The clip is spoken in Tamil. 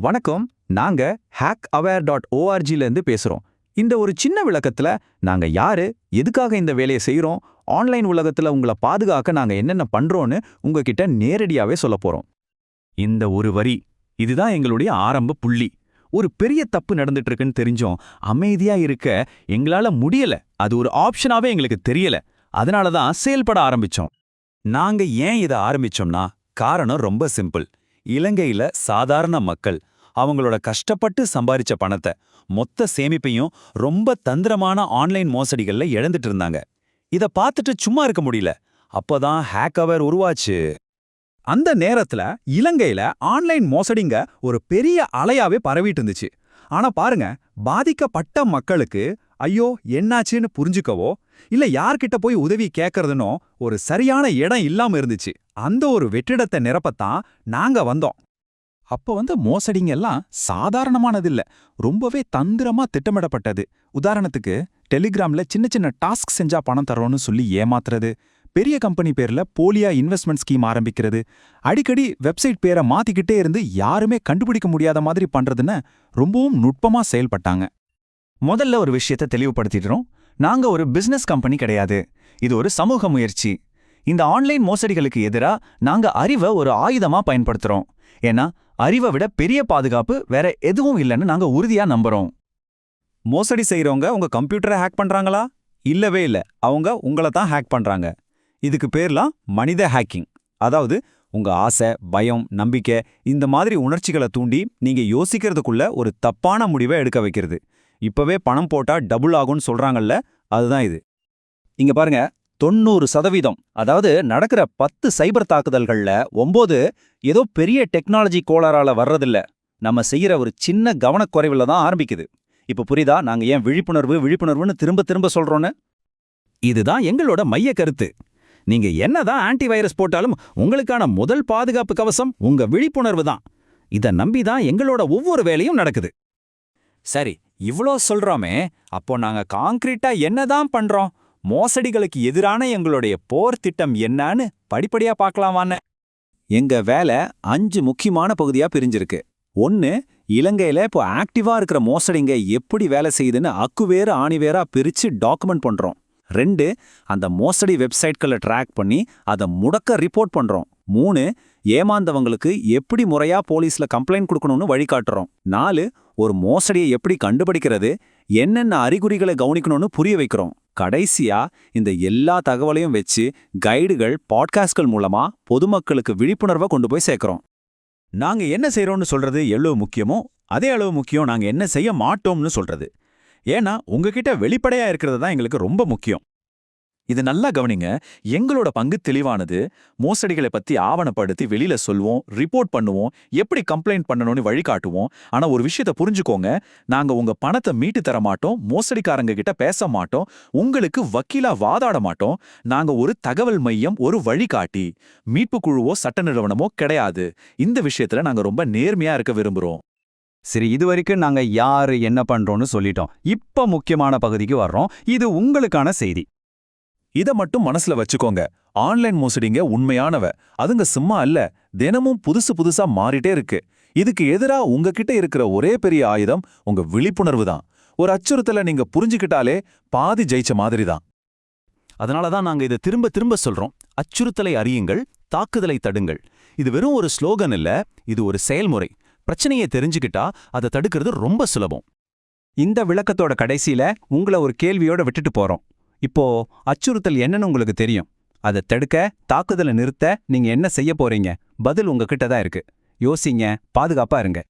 வணக்கம். நாங்க ஹேக் அவேர் டாட் ஓஆர்ஜிலேருந்து பேசுறோம். இந்த ஒரு சின்ன விளக்கத்துல நாங்க யாரு எதுக்காக இந்த வேலையை செய்கிறோம் ஆன்லைன் உலகத்துல உங்களை பாதுகாக்க நாங்க என்னென்ன பண்ணுறோன்னு உங்ககிட்ட நேரடியாவே சொல்ல போறோம். இந்த ஒரு வரி இதுதான் எங்களுடைய ஆரம்ப புள்ளி. ஒரு பெரிய தப்பு நடந்துட்டு இருக்குன்னு தெரிஞ்சோம். அமைதியா இருக்க எங்களால முடியல. அது ஒரு ஆப்ஷனாவே எங்களுக்கு தெரியல. அதனால தான் செயல்பட ஆரம்பிச்சோம். நாங்க ஏன் இதை ஆரம்பிச்சோம்னா காரணம் ரொம்ப சிம்பிள் இலங்கையில சாதாரண மக்கள். அவங்களோட கஷ்டப்பட்டு சம்பாரிச்ச பணத்தை மொத்த சேமிப்பையும் ரொம்ப தந்திரமான ஆன்லைன் மோசடிகள்ல இழந்துட்டு இருந்தாங்க. இத பார்த்துட்டு சும்மா இருக்க முடியல. அப்பதான் ஹேக் அவர் உருவாச்சு. அந்த நேரத்துல இலங்கையில ஆன்லைன் மோசடிங்க ஒரு பெரிய அலையாவே பரவிட்டு இருந்துச்சு. ஆனா பாருங்க பாதிக்கப்பட்ட மக்களுக்கு ஐயோ என்னாச்சுன்னு புரிஞ்சுக்கவோ இல்ல யார்கிட்ட போய் உதவி கேட்கறதுனோ ஒரு சரியான இடம் இல்லாம இருந்துச்சு. அந்த ஒரு வெற்றிடத்தை நிரப்பத்தான் நாங்க வந்தோம். அப்ப வந்து மோசடிங்க எல்லாம் சாதாரணமானதில்ல ரொம்பவே தந்திரமா திட்டமிடப்பட்டது. உதாரணத்துக்கு டெலிகிராம்ல சின்ன சின்ன டாஸ்க் செஞ்சா பணம் தரோன்னு சொல்லி ஏமாத்துறது பெரிய கம்பெனி பேர்ல போலியா இன்வெஸ்ட்மெண்ட் ஸ்கீம் ஆரம்பிக்கிறது அடிக்கடி வெப்சைட் பேரை மாத்திக்கிட்டே இருந்து யாருமே கண்டுபிடிக்க முடியாத மாதிரி பண்றதுன்னு ரொம்பவும் நுட்பமா செயல்பட்டாங்க. முதல்ல ஒரு விஷயத்தை தெளிவுபடுத்திடுறோம். நாங்க ஒரு பிசினஸ் கம்பெனி கிடையாது. இது ஒரு சமூக முயற்சி. இந்த ஆன்லைன் மோசடிகளுக்கு எதிரா நாங்க அறிவை ஒரு ஆயுதமா பயன்படுத்துறோம். ஏன்னா அறிவை விட பெரிய பாதுகாப்பு வேற எதுவும் இல்லைன்னு நாங்க உறுதியா நம்புறோம். மோசடி செய்றவங்க உங்க கம்ப்யூட்டரை ஹேக் பண்றாங்களா? இல்லவே இல்ல. அவங்க உங்களை தான் ஹேக் பண்றாங்க. இதுக்கு பேர்லாம் மனித ஹேக்கிங். அதாவது உங்க ஆசை பயம் நம்பிக்கை இந்த மாதிரி உணர்ச்சிகளை தூண்டி நீங்க யோசிக்கிறதுக்குள்ள ஒரு தப்பான முடிவை எடுக்க வைக்கிறது. இப்பவே பணம் போட்டா டபுள் ஆகும்னு சொல்றாங்கல்ல அதுதான் இது. இங்க பாருங்க தொண்ணூறு சதவீதம். அதாவது நடக்கிற பத்து சைபர் தாக்குதல்கள்ல ஒம்போது ஏதோ பெரிய டெக்னாலஜி கோளாறால வர்றதில்ல. நம்ம செய்யற ஒரு சின்ன கவனக்குறைவில் தான் ஆரம்பிக்குது. இப்ப புரியுதா? நாங்க ஏன் விழிப்புணர்வு விழிப்புணர்வுன்னு திரும்ப திரும்ப சொல்றோன்னு? இதுதான் எங்களோட மைய கருத்து. நீங்க என்னதான் ஆன்டி வைரஸ் போட்டாலும் உங்களுக்கான முதல் பாதுகாப்பு கவசம் உங்க விழிப்புணர்வு தான். இத நம்பி தான் எங்களோட ஒவ்வொரு வேலையும் நடக்குது. சரி இவ்ளோ சொல்றோமே அப்போ நாங்க காங்கிரீட்டா என்னதான் பண்றோம்? மோசடிகளுக்கு எதிரான எங்களுடைய போர் திட்டம் என்னன்னு படிப்படியா பார்க்கலாமான்னு எங்க வேலை அஞ்சு முக்கியமான பகுதியா பிரிஞ்சிருக்கு. ஒன்னு இலங்கையில இப்போ ஆக்டிவா இருக்கிற மோசடிங்க எப்படி வேலை செய்யுதுன்னு அக்குவேறு ஆணிவேரா பிரிச்சு டாக்குமெண்ட் பண்றோம். ரெண்டு அந்த மோசடி வெப்சைட்களை ட்ராக் பண்ணி அதை முடக்க ரிப்போர்ட் பண்றோம். மூணு ஏமாந்தவங்களுக்கு எப்படி முறையா போலீஸ்ல கம்ப்ளைண்ட் கொடுக்கணும்னு வழிகாட்டுறோம் நாலு ஒரு மோசடியை எப்படி கண்டுபிடிக்கிறது என்னென்ன அறிகுறிகளை கவனிக்கணும்னு புரிய வைக்கிறோம். கடைசியா இந்த எல்லா தகவலையும் வச்சு கைடுகள் பாட்காஸ்ட்கள் மூலமா பொதுமக்களுக்கு விழிப்புணர்வை கொண்டு போய் சேர்க்கிறோம். நாங்க என்ன செய்றோம்னு சொல்றது எவ்வளவு முக்கியமோ அதே அளவு முக்கியம் நாங்க என்ன செய்ய மாட்டோம்னு சொல்றது. ஏன்னா உங்ககிட்ட வெளிப்படையா இருக்கிறது தான் எங்களுக்கு ரொம்ப முக்கியம். இது நல்லா கவனிங்க. எங்களோட பங்கு தெளிவானது. மோசடிகளை பத்தி ஆவணப்படுத்தி வெளியில சொல்வோம் ரிப்போர்ட் பண்ணுவோம் எப்படி கம்ப்ளைண்ட் பண்ணணும்னு வழிகாட்டுவோம். ஆனா ஒரு விஷயத்த புரிஞ்சுக்கோங்க. நாங்க உங்க பணத்தை மீட்டு தர மாட்டோம் மோசடிக்காரங்க கிட்ட பேச மாட்டோம் உங்களுக்கு வக்கீலா வாதாட மாட்டோம். நாங்க ஒரு தகவல் மையம் ஒரு வழிகாட்டி. மீட்பு குழுவோ சட்ட நிறுவனமோ கிடையாது. இந்த விஷயத்துல நாங்க ரொம்ப நேர்மையா இருக்க விரும்புறோம். சரி இது வரைக்கும் நாங்க யாரு என்ன பண்றோம்னு சொல்லிட்டோம். இப்ப முக்கியமான பகுதிக்கு வர்றோம். இது உங்களுக்கான செய்தி. இத மட்டும் மனசுல வச்சுக்கோங்க. ஆன்லைன் மோசடிங்க உண்மையானவ. அதுங்க சும்மா அல்ல தினமும் புதுசு புதுசா மாறிட்டே இருக்கு. இதுக்கு எதிரா உங்ககிட்ட இருக்கிற ஒரே பெரிய ஆயுதம் உங்க விழிப்புணர்வு தான். ஒரு அச்சுறுத்தலை நீங்க புரிஞ்சுக்கிட்டாலே பாதி ஜெயிச்ச மாதிரி தான். அதனால தான் நாங்க இதை திரும்ப திரும்ப சொல்றோம். அச்சுறுத்தலை அறியுங்கள் தாக்குதலை தடுங்கள். இது வெறும் ஒரு ஸ்லோகன் இல்ல இது ஒரு செயல்முறை. பிரச்சனையை தெரிஞ்சுக்கிட்டா அதை தடுக்கிறது ரொம்ப சுலபம். இந்த விளக்கத்தோட கடைசியில உங்களை ஒரு கேள்வியோட விட்டுட்டு போறோம். இப்போ அச்சுறுத்தல் என்னன்னு உங்களுக்கு தெரியும். அதை தடுக்க தாக்குதலை நிறுத்த நீங்க என்ன செய்ய போறீங்க? பதில் உங்ககிட்ட தான் இருக்கு. யோசிங்க பாதுகாப்பா இருங்க.